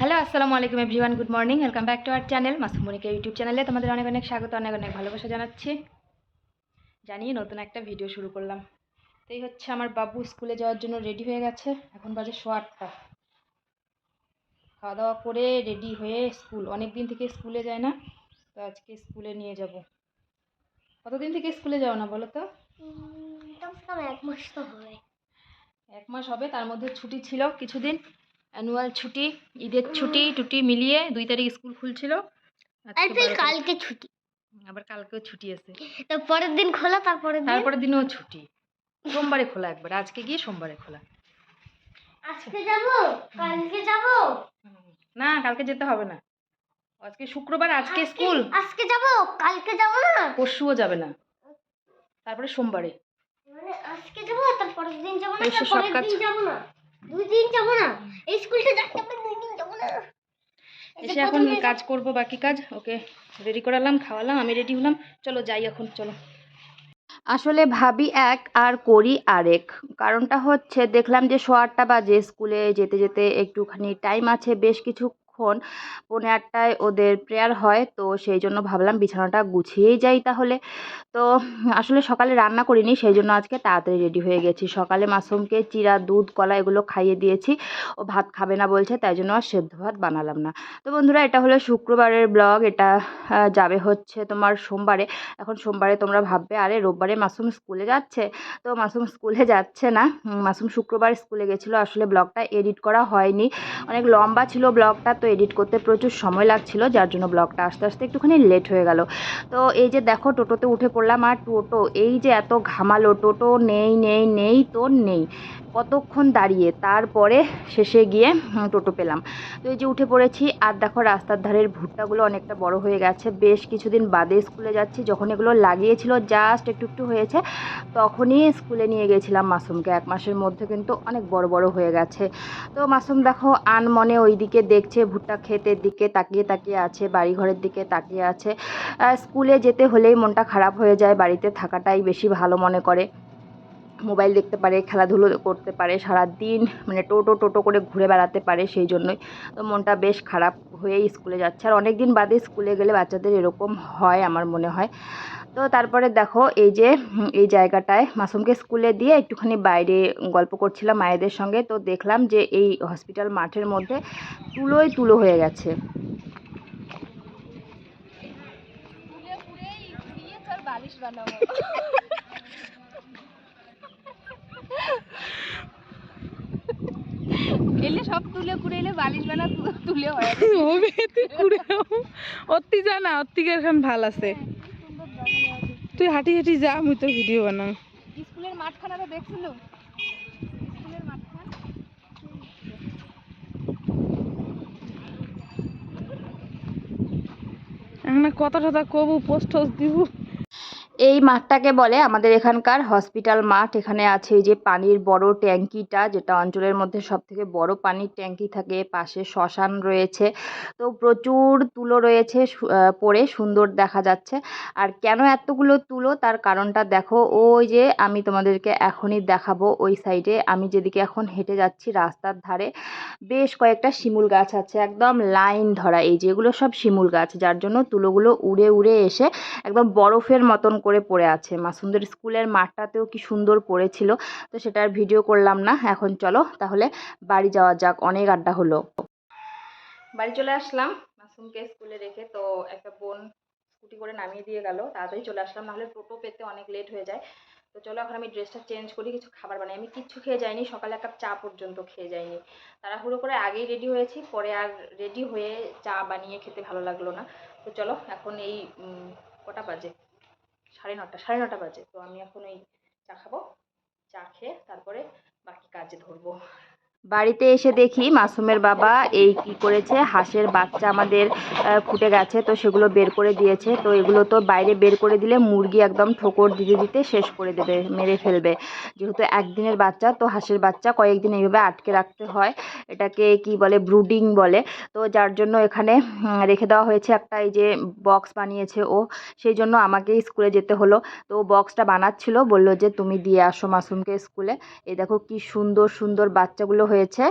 Hello আসসালামু আলাইকুম everyone good morning welcome back to our channel Masumnika YouTube চ্যানেলে তোমাদের অনেক অনেক স্বাগত অনেক অনেক ভালোবাসা জানাচ্ছি। জানিয়ে নতুন একটা ভিডিও শুরু করলাম। তো এই হচ্ছে আমার বাবু স্কুলে যাওয়ার জন্য রেডি হয়ে গেছে। এখন বাজে শো আটটা। খাওয়া দাওয়া করে রেডি হয়ে স্কুল। অনেক দিন থেকে স্কুলে যায় না তো আজকে স্কুলে নিয়ে যাব। কতদিন থেকে স্কুলে যাও না বলো তো? এক মাস তো হবে। এক মাস হবে তার মধ্যে ছুটি ছিল কিছুদিন। অ্যানুয়াল ছুটি ঈদের ছুটি টুটি মিলিয়ে দুই তারিখ স্কুল খুলছিল। আর কালকে ছুটি। আবার কালকেও ছুটি আছে। পরের দিন খোলা তারপরের দিন? তারপরের দিনও ছুটি। সোমবারে খোলা একবার আজকে গিয়ে সোমবারে খোলা। আজকে যাব? কালকে যাব? না কালকে যেতে হবে না। আজকে শুক্রবার আজকে স্কুল। আজকে যাব? কালকে যাব না? পরশুও যাবে না। তারপরে সোমবারে। মানে আজকে যাব তারপরের দিন যাব না তারপরের দিন যাব না? দুই দিন যাব না। এই স্কুলটা যাতে আমরা দুই দিন যাব না। এসে এখন কাজ করব বাকি কাজ। ওকে রেডি করালাম খাওয়ালাম আমি রেডি হলাম। চলো যাই এখন চলো। আসলে ভাবি এক আর করি আরেক। কারণটা হচ্ছে দেখলাম যে আটটা বাজে স্কুলে যেতে যেতে একটুখানি টাইম আছে বেশ কিছুক্ষণ পৌনে আটটায় ওদের প্রেয়ার হয়। তো সেই জন্য ভাবলাম বিছানাটা গুছিয়েই যাই তাহলে। তো আসলে সকালে রান্না করিনি, সেই জন্য আজকে তাড়াতাড়ি রেডি হয়ে গেছি। সকালে মাসুমকে চিরা, দুধ, কলা এগুলো খাইয়ে দিয়েছি। ও ভাত খাবে না বলছে, তাই জন্য আর সেদ্ধ ভাত বানালাম না। তো বন্ধুরা, এটা হলো শুক্রবারের ব্লগ এটা যাবে হচ্ছে তোমার সোমবারে। এখন সোমবারে তোমরা ভাববে, আরে রোববারে মাসুম স্কুলে যাচ্ছে? তো মাসুম স্কুলে যাচ্ছে না। মাসুম শুক্রবার স্কুলে গেছিল, আসলে ব্লগটা এডিট করা হয়নি। অনেক লম্বা ছিল ব্লগটা তো এডিট করতে প্রচুর সময় লাগছিল, যার জন্য ব্লগটা আস্তে আস্তে একটুখানি লেট হয়ে গেল। তো এই যে দেখো, টোটোতে উঠে পড়লাম আর টোটো, এই যে এত ঘামালো, টোটো নেই নেই নেই তো নেই। কতক্ষণ দাঁড়িয়ে? তারপরে শেষে গিয়ে টোটো পেলাম। তো এই যে উঠে পড়েছি, আর দেখো রাস্তার ধারের ভুট্টাগুলো অনেকটা বড় হয়ে গেছে। বেশ কিছুদিন বাদে স্কুলে যাচ্ছি, যখন এগুলো লাগিয়েছিল জাস্ট একটু একটু হয়েছে, তখনই স্কুলে নিয়ে গেছিলাম মাসুমকে এক মাসের মধ্যে কিন্তু অনেক বড় বড় হয়ে গেছে। তো মাসুম দেখো আনমনে ওই দিকে দেখছে, ভুট্টা ক্ষেতের দিকে তাকিয়ে তাকিয়ে আছে বাড়ি ঘরের দিকে তাকিয়ে আছে। স্কুলে যেতে হলেই মনটা খারাপ হয়ে যায়, বাড়িতে থাকাটাই বেশি ভালো মনে করে। মোবাইল দেখতে পারে খেলাধুলো করতে পারে সারা দিন মানে টোটো টোটো করে ঘুরে বেড়াতে পারে সেই জন্যই। তো মনটা বেশ খারাপ হয়েই স্কুলে যাচ্ছে। আর অনেক দিন বাদে স্কুলে গেলে বাচ্চাদের এরকম হয় আমার মনে হয়। তো তারপরে দেখো এই যে এই জায়গাটায় মাসুমকে স্কুলে দিয়ে একটুখানি বাইরে গল্প করছিলাম মায়েদের সঙ্গে। তো দেখলাম যে এই হসপিটাল মাঠের মধ্যে তুলোই তুলো হয়ে গেছে। এলে সব তুলে কুড়ে এলে বালিশ বানা তুলে হয় হবে তুই কুড়ে অতি জানা অতিকে এখন ভালো আছে। তুই হাঁটি হাঁটি যা আমি তোর ভিডিও বানাম স্কুলের দেখছিল স্কুলের মাঠখান। এখন কত টথা কবু পোস্ট দিব। এই মাঠটাকে বলে আমাদের এখানকার হসপিটাল মাঠ। এখানে আছে যে পানির বড় ট্যাঙ্কিটা, যেটা অঞ্চলের মধ্যে সব থেকে বড় পানির ট্যাঙ্কি থাকে। পাশে শ্মশান রয়েছে। তো প্রচুর তুলো রয়েছে পড়ে, সুন্দর দেখা যাচ্ছে। আর কেন এতগুলো তুলো? তার কারণটা দেখো, ওই যে আমি তোমাদেরকে এখনই দেখাবো ওই সাইডে। আমি যেদিকে এখন হেঁটে যাচ্ছি রাস্তার ধারে, বেশ কয়েকটা শিমুল গাছ আছে, একদম লাইন ধরা। এই যেগুলো সব শিমুল গাছ, যার জন্য তুলোগুলো উড়ে উড়ে এসে একদম বরফের মতন করে পড়ে আছে। মাসুমদের স্কুলের মাঠটাতেও কি সুন্দর পড়েছিল, তো সেটার ভিডিও করলাম না। এখন চলো তাহলে বাড়ি যাওয়া যাক, অনেক আড্ডা হলো। বাড়ি চলে আসলাম মাসুমকে স্কুলে রেখে, তো একটা বোন স্কুটি করে নামিয়ে দিয়ে গেল, তাড়াতাড়ি চলে আসলাম, নাহলে টোটো পেতে অনেক লেট হয়ে যায়। তো চলো এখন আমি ড্রেসটা চেঞ্জ করি, কিছু খাবার বানাই। আমি কিচ্ছু খেয়ে যাইনি, সকালে এক কাপ চা পর্যন্ত খেয়ে যাইনি। তাড়াহুড়ো করে আগেই রেডি হয়েছি, পরে আর রেডি হয়ে চা বানিয়ে খেতে ভালো লাগল না। তো চলো এখন এই কটা বাজে? সাড়ে নটা সাড়ে নটা বাজে। তো আমি এখন ওই চা খাব। চা খেয়ে তারপরে বাকি কাজে ধরবো। বাড়িতে এসে দেখি মাসুমের বাবা এই কি করেছে, হাঁসের বাচ্চা আমাদের ফুটে গেছে, তো সেগুলো বের করে দিয়েছে। তো এগুলো তো বাইরে বের করে দিলে মুরগি একদম ঠোকর দিতে দিতে শেষ করে দেবে, মেরে ফেলবে। যেহেতু একদিনের বাচ্চা, তো হাঁসের বাচ্চা কয়েকদিন এইভাবে আটকে রাখতে হয়। এটাকে কি বলে ব্রুডিং বলে। তো যার জন্য এখানে রেখে দেওয়া হয়েছে একটা এই যে বক্স বানিয়েছে ও। সেই জন্য আমাকে স্কুলে যেতে হলো। তো বক্সটা বানাচ্ছিল, বলল যে তুমি দিয়ে আসো মাসুমকে স্কুলে। এই দেখো কি সুন্দর সুন্দর বাচ্চাগুলো হয়েছে।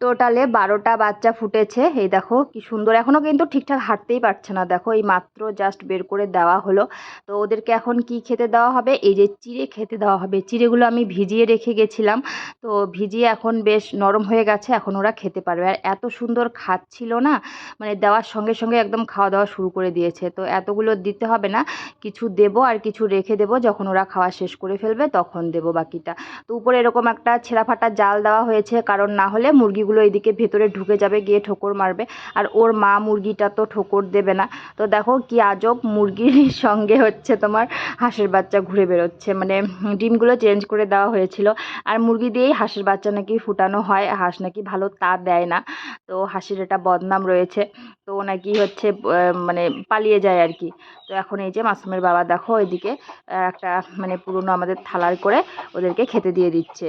টোটালে বারোটা বাচ্চা ফুটেছে। এই দেখো কি সুন্দর। এখনও কিন্তু ঠিকঠাক হাঁটতেই পারছে না। দেখো এই মাত্র জাস্ট বের করে দেওয়া হলো। তো ওদেরকে এখন কি খেতে দেওয়া হবে? এই যে চিড়ে খেতে দেওয়া হবে। চিড়েগুলো আমি ভিজিয়ে রেখে গেছিলাম। তো ভিজিয়ে এখন বেশ নরম হয়ে গেছে। এখন ওরা খেতে পারবে। আর এত সুন্দর খাচ্ছিল না মানে দেওয়ার সঙ্গে সঙ্গে একদম খাওয়া দাওয়া শুরু করে দিয়েছে। তো এতগুলো দিতে হবে না। কিছু দেবো আর কিছু রেখে দেবো। যখন ওরা খাওয়া শেষ করে ফেলবে তখন দেবো বাকিটা। তো উপরে এরকম একটা ছেঁড়া ফাটা জাল দেওয়া হয়েছে। কারণ না হলে মুরগিগুলো এদিকে ভেতরে ঢুকে যাবে, গিয়ে ঠোকর মারবে। আর ওর মা মুরগিটা তো ঠোকর দেবে না। তো দেখো কি আজব মুরগির সঙ্গে হচ্ছে তোমার হাঁসের বাচ্চা ঘুরে বেরোচ্ছে। মানে ডিমগুলো চেঞ্জ করে দেওয়া হয়েছিল। আর মুরগি দিয়েই হাঁসের বাচ্চা নাকি ফুটানো হয়। হাঁস নাকি ভালো তা দেয় না। তো হাঁসের এটা বদনাম রয়েছে। তো নাকি হচ্ছে মানে পালিয়ে যায় আর কি। তো এখন এই যে মাসুমের বাবা দেখো এদিকে একটা মানে পুরনো আমাদের থালার করে ওদেরকে খেতে দিয়ে দিচ্ছে।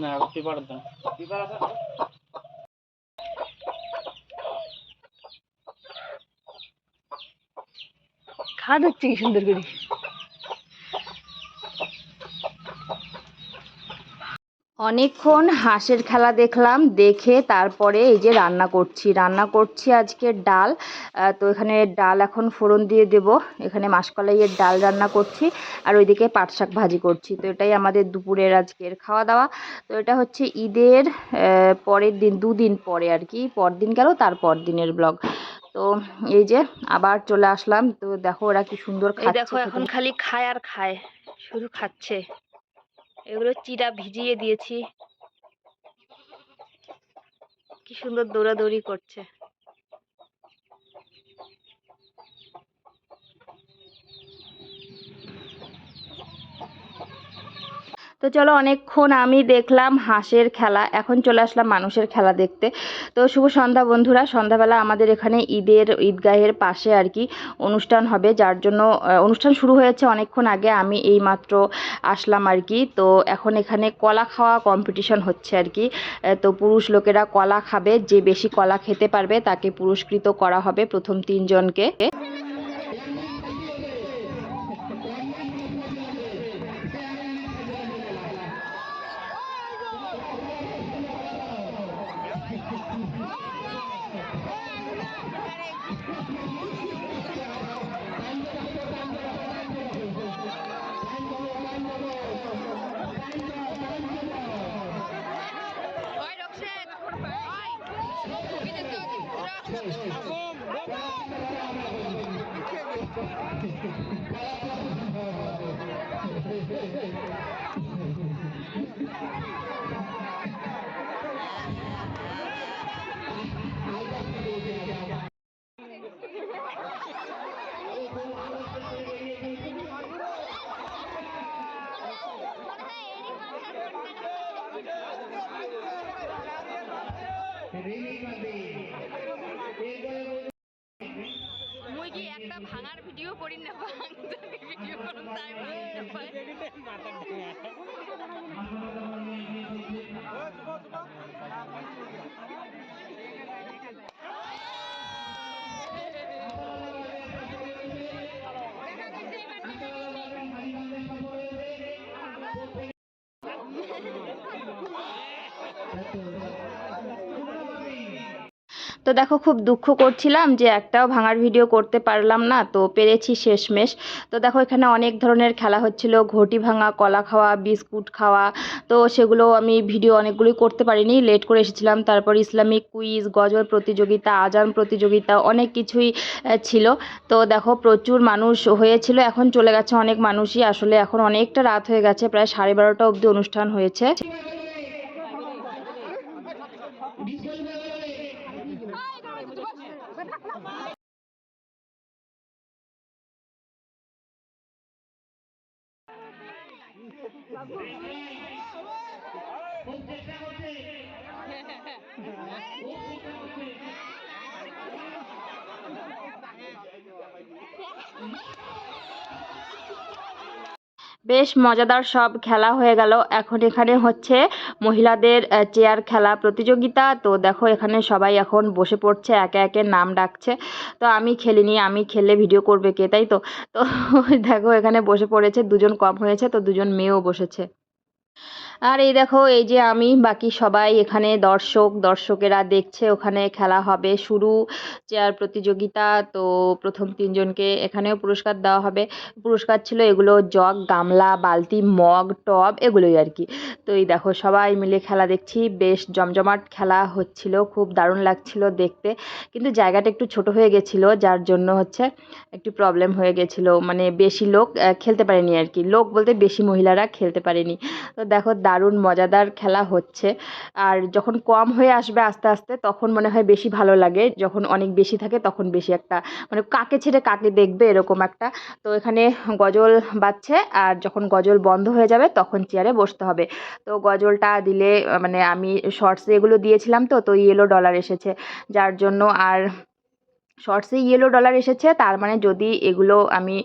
না পেপার দাও। পেপার খাওয়া দিচ্ছে কি সুন্দর করে। অনেকক্ষণ হাঁসের খেলা দেখলাম দেখে তারপরে এই যে রান্না করছি। রান্না করছি আজকে ডাল তো এখানে ডাল এখন ফোড়ন দিয়ে দেব। এখানে মাসকলাইয়ের ডাল রান্না করছি আর ওইদিকে পাট শাক ভাজি করছি। তো এটাই আমাদের দুপুরের আজকের খাওয়া দাওয়া তো এটা হচ্ছে ঈদের পরের দিন দুদিন পরে আর কি। পরদিন গেল তারপর দিনের ব্লগ। তো এই যে আবার চলে আসলাম। তো দেখো ওরা কি সুন্দর খাচ্ছে দেখো এখন খালি খায় আর খায় শুধু খাচ্ছে। এগুলো চিরা ভিজিয়ে দিয়েছি। কি সুন্দর দৌড়াদৌড়ি করছে। তো চলো অনেকক্ষণ আমি দেখলাম হাঁসের খেলা, এখন চলে আসলাম মানুষের খেলা দেখতে। তো শুভ সন্ধ্যা বন্ধুরা, সন্ধ্যাবেলা আমাদের এখানে ঈদের ঈদগাহের পাশে আর কি অনুষ্ঠান হবে, যার জন্য অনুষ্ঠান শুরু হয়েছে অনেকক্ষণ আগে, আমি এই মাত্র আসলাম আর কি। তো এখন এখানে কলা খাওয়া কম্পিটিশন হচ্ছে আর কি। তো পুরুষ লোকেরা কলা খাবে, যে বেশি কলা খেতে পারবে তাকে পুরস্কৃত করা হবে প্রথম তিনজনকে। Thank you. ভাঙার ভিডিও করি না ভিডিও করুন তাই তো দেখো, খুব দুঃখ করছিলাম যে একটাও ভাঙার ভিডিও করতে পারলাম না, তো পেরেছি শেষমেশ। তো দেখো, এখানে অনেক ধরনের খেলা হচ্ছিল, ঘটি ভাঙা, কলা খাওয়া, বিস্কুট খাওয়া, তো সেগুলো আমি ভিডিও অনেকগুলোই করতে পারিনি লেট করে এসেছিলাম। তারপর ইসলামিক কুইজ গজল প্রতিযোগিতা, আজান প্রতিযোগিতা, অনেক কিছুই ছিল। তো দেখো, প্রচুর মানুষ হয়েছিল, এখন চলে গেছে অনেক মানুষই। আসলে এখন অনেকটা রাত হয়ে গেছে, প্রায় সাড়ে বারোটা অবধি অনুষ্ঠান হয়েছে। বিশ্ববিদ্যালয়ে খুব বেশ মজাদার সব খেলা হয়ে গেল। এখন এখানে হচ্ছে মহিলাদের চেয়ার খেলা প্রতিযোগিতা। তো দেখো এখানে সবাই এখন বসে পড়ছে, একে একে নাম ডাকছে। তো আমি খেলিনি, আমি খেললে ভিডিও করবে কে, তাই তো? তো দেখো এখানে বসে পড়েছে, দুজন কম হয়েছে, তো দুজন মেয়েও বসেছে। আর এই দেখো, এই যে আমি, বাকি সবাই এখানে দর্শক, দর্শকেরা দেখছে, ওখানে খেলা হবে শুরু, চেয়ার প্রতিযোগিতা, তো প্রথম তিনজনকে এখানেও পুরস্কার দেওয়া হবে। পুরস্কার ছিল এগুলো জগ, গামলা, বালতি, মগ, টব, এগুলোই আর কি। তো এই দেখো, সবাই মিলে খেলা দেখছি, বেশ জমজমাট খেলা হচ্ছিল, খুব দারুণ লাগছিল দেখতে। কিন্তু জায়গাটা একটু ছোট হয়ে গেছিল, যার জন্য হচ্ছে একটু প্রবলেম হয়ে গেছিল। মানে বেশি লোক খেলতে পারেনি আর কি। লোক বলতে বেশি মহিলারা খেলতে পারেনি। তো দেখো দারুণ, মজাদার খেলা হচ্ছে। আর যখন কম হয়ে আসবে আস্তে আস্তে, তখন মনে হয় বেশি ভালো লাগে। যখন অনেক বেশি থাকে, তখন বেশি একটা মানে কাকে ছেড়ে কাকে দেখবে এরকম একটা। তো এখানে গজল বাজছে, আর যখন গজল বন্ধ হয়ে যাবে, তখন চেয়ারে বসতে হবে। তো গজলটা দিলে মানে আমি শর্টসে এগুলো দিয়েছিলাম তো তো ইয়েলো ডলার এসেছে। যার জন্য আর শর্টসে ইয়েলো ডলার এসেছে, তার মানে যদি এগুলো আমি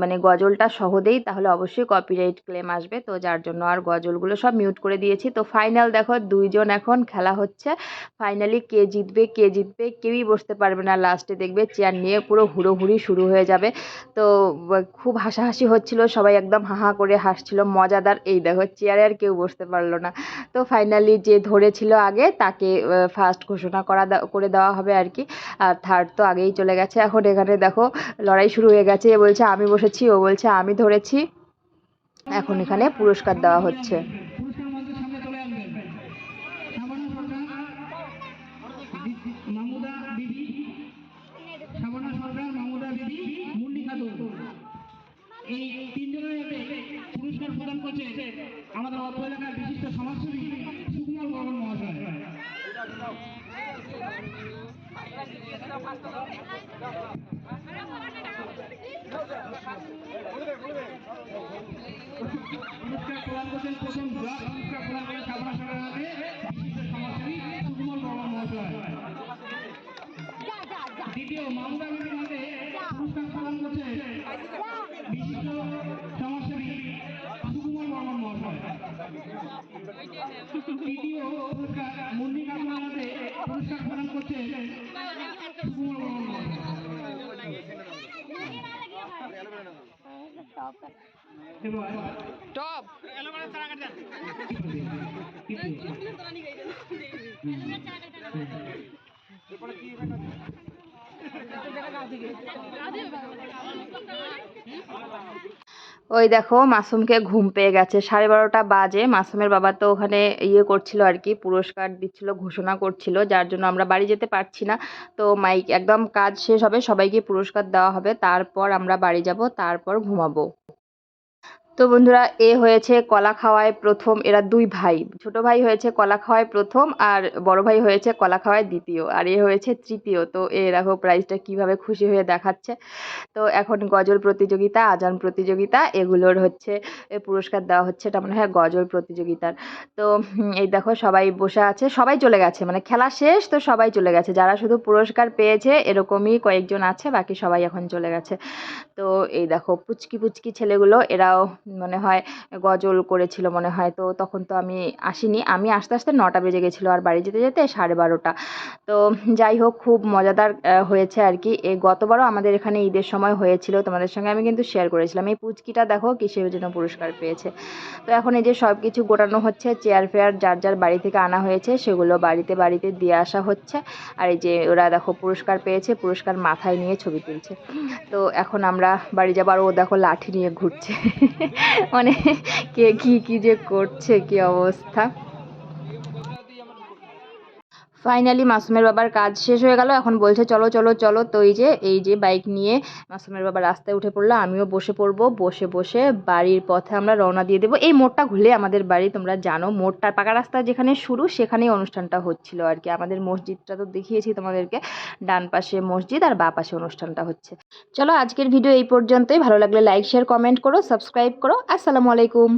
মানে গজলটা সহ দেই, তাহলে অবশ্যই কপিরাইট ক্লেম আসবে। তো যার জন্য আর গজলগুলো সব মিউট করে দিয়েছি। তো ফাইনাল দেখো, দুইজন এখন খেলা হচ্ছে। ফাইনালি কে জিতবে কে জিতবে, কেউই বসতে পারবে না। লাস্টে দেখবে চেয়ার নিয়ে পুরো হুড়োহুড়ি শুরু হয়ে যাবে। তো খুব হাসাহাসি হচ্ছিল, সবাই একদম হাহা করে হাসছিল, মজাদার। এই দেখো চেয়ারে আর কেউ বসতে পারল না। তো ফাইনালি যে ধরেছিল আগে, তাকে ফার্স্ট ঘোষণা করা করে দেওয়া হবে আর কি। আর থার্ড তো আগেই চলে গেছে। এখন এখানে দেখো লড়াই শুরু হয়ে গেছে। এ বলছে, আমি বসেছি, ও বলছে, আমি ধরেছি। এখন এখানে পুরস্কার দেওয়া হচ্ছে। আমাদের অত্র এলাকার বিশিষ্ট সমাজসেবী সুকুমার বর্মন মহাশয়। প্রদান করছেন প্রথম ব্লক পুরস্কার প্রদান টপ ওই দেখো, মাসুমকে ঘুম পেয়ে গেছে। সাড়ে বারোটা বাজে। মাসুমের বাবা তো ওখানে ইয়ে করছিল আর কি, পুরস্কার দিচ্ছিল, ঘোষণা করছিল, যার জন্য আমরা বাড়ি যেতে পারছি না। তো মাইক, একদম কাজ শেষ হবে, সবাইকে পুরস্কার দেওয়া হবে। তারপর আমরা বাড়ি যাব, তারপর ঘুমাবো। তো বন্ধুরা, এ হয়েছে কলা খাওয়ায় প্রথম, এরা দুই ভাই। ছোট ভাই হয়েছে কলা খাওয়ায় প্রথম আর বড় ভাই হয়েছে কলা খাওয়ায় দ্বিতীয়। আর এ হয়েছে তৃতীয়। তো এ দেখো প্রাইজটা কীভাবে খুশি হয়ে দেখাচ্ছে। তো এখন গজল প্রতিযোগিতা, আজান প্রতিযোগিতা, এগুলোর হচ্ছে পুরস্কার দেওয়া হচ্ছে। এটা মনে হয় গজল প্রতিযোগিতার। তো এই দেখো সবাই বসে আছে, সবাই চলে গেছে। মানে খেলা শেষ, তো সবাই চলে গেছে। যারা শুধু পুরস্কার পেয়েছে, এরকমই কয়েকজন আছে, বাকি সবাই এখন চলে গেছে। তো এই দেখো পুচকি পুচকি ছেলেগুলো, এরাও মনে হয় গজল করেছিল মনে হয়। তো তখন তো আমি আসিনি। আমি আস্তে আস্তে নটা বেজে গেছিল আর বাড়ি যেতে যেতে সাড়ে বারোটা। তো যাই হোক, খুব মজাদার হয়েছে আর কি। এই গতবারও আমাদের এখানে ঈদের সময় হয়েছিল। তোমাদের সঙ্গে আমি কিন্তু শেয়ার করেছিলাম। এই পুচকিটা দেখো কিসের জন্য পুরস্কার পেয়েছে। তো এখন এই যে সব কিছু গোটানো হচ্ছে চেয়ার ফেয়ার যার যার বাড়ি থেকে আনা হয়েছে, সেগুলো বাড়িতে বাড়িতে দিয়ে আসা হচ্ছে। আর এই যে ওরা দেখো পুরস্কার পেয়েছে, পুরস্কার মাথায় নিয়ে ছবি তুলছে। তো এখন আমরা বাড়ি যাবার, ও দেখো লাঠি নিয়ে ঘুরছে। মানে কে কী কী যে করছে কি অবস্থা? ফাইনালি মাসুমের বাবার কাজ শেষ হয়ে গেল। এখন বলছে, চলো চলো চলো। তো এই যে এই যে বাইক নিয়ে মাসুমের বাবা রাস্তায় উঠে পড়ল। আমিও বসে পড়ব। বসে বসে বাড়ির পথে আমরা রওনা দিয়ে দেবো। এই মোড়টা ঘুরলে আমাদের বাড়ি, তোমরা জানো মোড়টা পাকা রাস্তা যেখানে শুরু, সেখানেই অনুষ্ঠানটা হচ্ছিল আর কি। আমাদের মসজিদটা তো দেখিয়েছি তোমাদেরকে। ডান পাশে মসজিদ আর বা পাশে অনুষ্ঠানটা হচ্ছে। চলো, আজকের ভিডিও এই পর্যন্তই। ভালো লাগলে লাইক শেয়ার কমেন্ট করো সাবস্ক্রাইব করো। আসসালামু আলাইকুম।